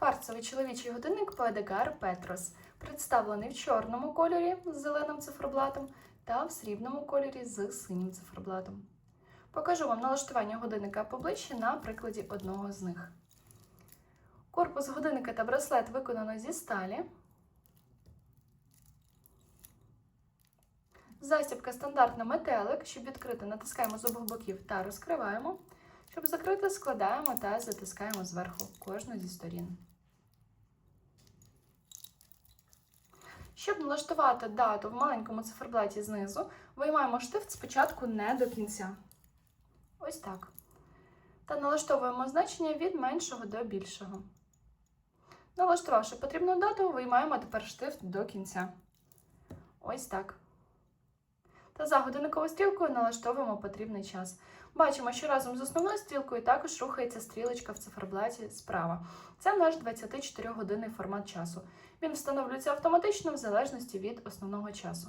Кварцевий чоловічий годинник Поедегар Петрос, представлений в чорному кольорі з зеленим циферблатом та в срібному кольорі з синім циферблатом. Покажу вам налаштування годинника поближче на прикладі одного з них. Корпус годинника та браслет виконано зі сталі. Застібка стандартна метелик. Щоб відкрити, натискаємо з обох боків та розкриваємо. Щоб закрити, складаємо та затискаємо зверху кожну зі сторін. Щоб налаштувати дату в маленькому циферблаті знизу, виймаємо штифт спочатку не до кінця. Ось так. Та налаштовуємо значення від меншого до більшого. Налаштувавши потрібну дату, виймаємо тепер штифт до кінця. Ось так. Та за годинниковою стрілкою налаштовуємо потрібний час. Бачимо, що разом з основною стрілкою також рухається стрілочка в циферблаті справа. Це наш 24-годинний формат часу. Він встановлюється автоматично в залежності від основного часу.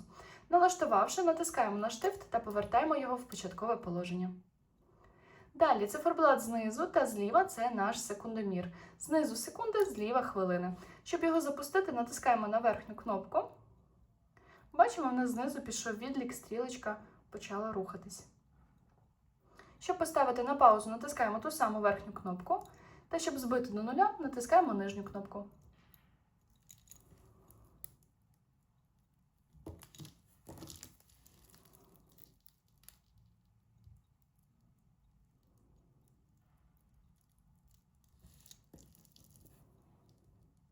Налаштувавши, натискаємо на штифт та повертаємо його в початкове положення. Далі циферблат знизу та зліва це наш секундомір. Знизу секунди, зліва хвилини. Щоб його запустити, натискаємо на верхню кнопку. Бачимо, в нас знизу пішов відлік, стрілочка почала рухатись. Щоб поставити на паузу, натискаємо ту саму верхню кнопку. Та щоб збити до нуля, натискаємо нижню кнопку.